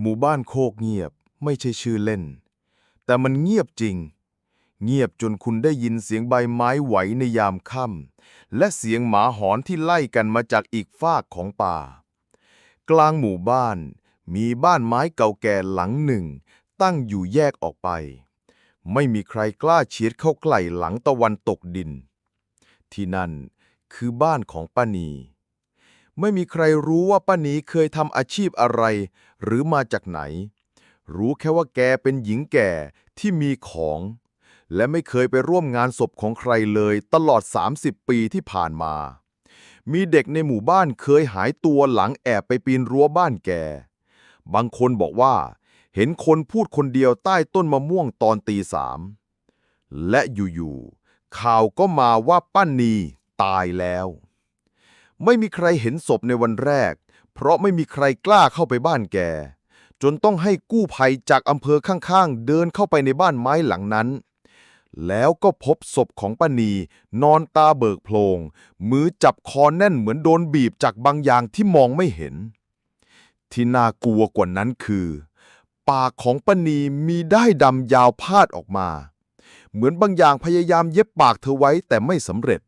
หมู่บ้านโคกเงียบไม่ใช่ชื่อเล่น แต่มันเงียบจริง เงียบจนคุณได้ยินเสียงใบไม้ไหวในยามค่ำและเสียงหมาหอนที่ไล่กันมาจากอีกฟากของป่า กลางหมู่บ้านมีบ้านไม้เก่าแก่หลังหนึ่ง ตั้งอยู่แยกออกไป ไม่มีใครกล้าเฉียดเข้าใกล้หลังตะวันตกดิน ที่นั่นคือบ้านของป้านี ไม่มีใครรู้ว่าป้านีเคยทำอาชีพอะไร หรือมาจากไหน รู้แค่ว่าแกเป็นหญิงแก่ที่มีของ และไม่เคยไปร่วมงานศพของใครเลยตลอด 30 ปีที่ผ่านมา มีเด็กในหมู่บ้านเคยหายตัวหลังแอบไปปีนรั้วบ้านแก บางคนบอกว่า เห็นคนพูดคนเดียวใต้ต้นมะม่วงตอนตีสาม และอยู่ๆข่าวก็มาว่าป้านีตายแล้ว ไม่มีใครเห็นศพในวันแรก เพราะไม่มีใครกล้าเข้าไปบ้านแก จนต้องให้กู้ภัยจากอำเภอข้างๆ เดินเข้าไปในบ้านไม้หลังนั้น แล้วก็พบศพของป้านีนอนตาเบิกโพลง มือจับคอแน่นเหมือนโดนบีบจากบางอย่างที่มองไม่เห็น ที่น่ากลัวกว่านั้นคือ ปากของป้านีมีได้ดำยาวพาดออกมา เหมือนบางอย่างพยายามเย็บปากเธอไว้แต่ไม่สำเร็จ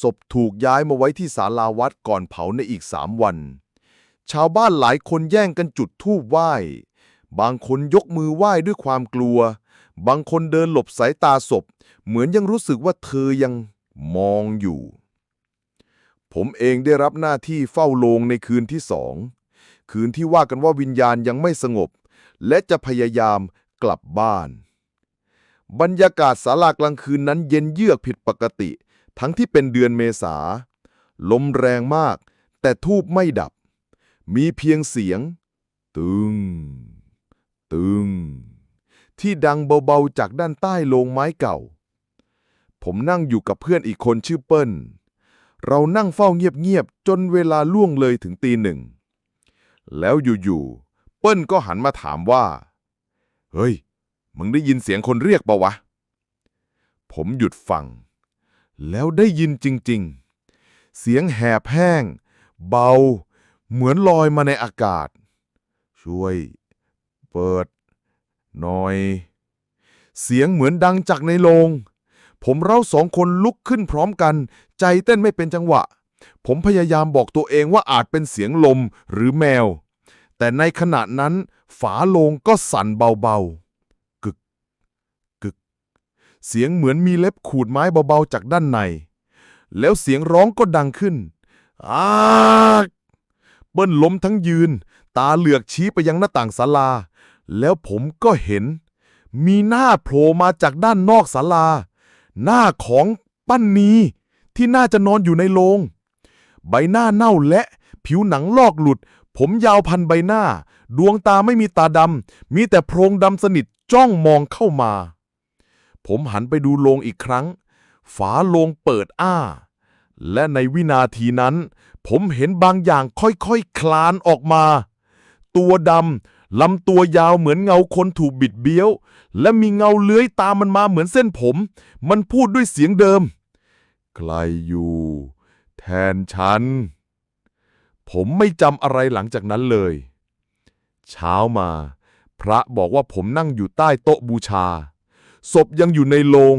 ศพถูกย้ายมาไว้ที่ศาลาวัดก่อนเผาในอีกสามวัน ชาวบ้านหลายคนแย่งกันจุดธูปไหว้ บางคนยกมือไหว้ด้วยความกลัว บางคนเดินหลบสายตาศพ เหมือนยังรู้สึกว่าเธอยังมองอยู่ ผมเองได้รับหน้าที่เฝ้าโลงในคืนที่สอง คืนที่ว่ากันว่าวิญญาณยังไม่สงบ และจะพยายามกลับบ้าน บรรยากาศศาลากลางคืนนั้นเย็นเยือกผิดปกติ ทั้งที่เป็นเดือนเมษา ลมแรงมาก แต่ทูบไม่ดับ มีเพียงเสียง ตึง ตึง ที่ดังเบาๆจากด้านใต้โลงไม้เก่า ผมนั่งอยู่กับเพื่อนอีกคนชื่อเปิ้ล เรานั่งเฝ้าเงียบๆ จนเวลาล่วงเลยถึงตีหนึ่ง แล้วอยู่ๆ เปิ้ลก็หันมาถามว่า เฮ้ย มึงได้ยินเสียงคนเรียกปะวะ ผมหยุดฟัง แล้วได้ยินจริงๆ เสียงแหบแห้ง เบา เหมือนลอยมาในอากาศ ช่วย เปิด หน่อย เสียงเหมือนดังจากในโรงผมเราสองคนลุกขึ้นพร้อมกัน ใจเต้นไม่เป็นจังหวะ ผมพยายามบอกตัวเองว่าอาจเป็นเสียงลมหรือแมว แต่ในขณะนั้นฝาโลงก็สั่นเบาๆ เสียงเหมือนมีเล็บขูดไม้เบาๆจากด้านใน แล้วเสียงร้องก็ดังขึ้นอากเปิ้ลล้มทั้งยืน ตาเหลือกชี้ไปยังหน้าต่างศาลา แล้วผมก็เห็น มีหน้าโผล่มาจากด้านนอกศาลา หน้าของปั้นนีที่น่าจะนอนอยู่ในโรงใบหน้าเน่าและผิวหนังลอกหลุด ผมยาวพันใบหน้า ดวงตาไม่มีตาดำ มีแต่โพรงดำสนิทจ้องมองเข้ามา ผมหันไปดูโลงอีกครั้ง ฝาโลงเปิดอ้า และในวินาทีนั้น ผมเห็นบางอย่างค่อยๆคคลานออกมา ตัวดำลำตัวยาวเหมือนเงาคนถูกบิดเบี้ยว และมีเงาเลื้อยตามมันมาเหมือนเส้นผม มันพูดด้วยเสียงเดิม ใครอยู่ แทนฉัน ผมไม่จำอะไรหลังจากนั้นเลย เช้ามา พระบอกว่าผมนั่งอยู่ใต้โต๊ะบูชา ศพยังอยู่ในโลง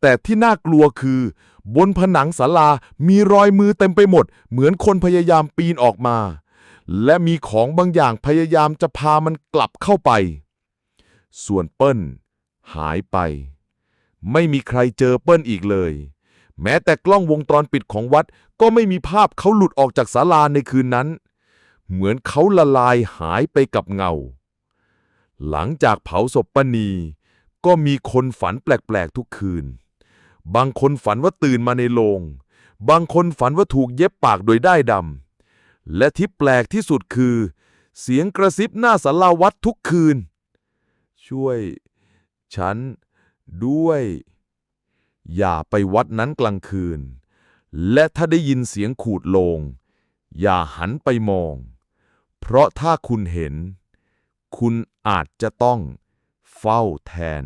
แต่ที่น่ากลัวคือ บนผนังศาลามีรอยมือเต็มไปหมด เหมือนคนพยายามปีนออกมา และมีของบางอย่างพยายามจะพามันกลับเข้าไป ส่วนเปิ้ล หายไป ไม่มีใครเจอเปิ้ลอีกเลย แม้แต่กล้องวงจรปิดของวัดก็ไม่มีภาพเขาหลุดออกจากศาลาในคืนนั้น เหมือนเขาละลายหายไปกับเงา หลังจากเผาศพป้านี ก็มีคนฝันแปลกๆทุกคืน บางคนฝันว่าตื่นมาในโรงบางคนฝันว่าถูกเย็บปากโดยได้ดำ และที่แปลกที่สุดคือ เสียงกระซิบหน้าศาลาวัดทุกคืน ช่วย ฉัน ด้วย อย่าไปวัดนั้นกลางคืน และถ้าได้ยินเสียงขูดโลง อย่าหันไปมอง เพราะถ้าคุณเห็น คุณอาจจะต้อง เฝ้าแทน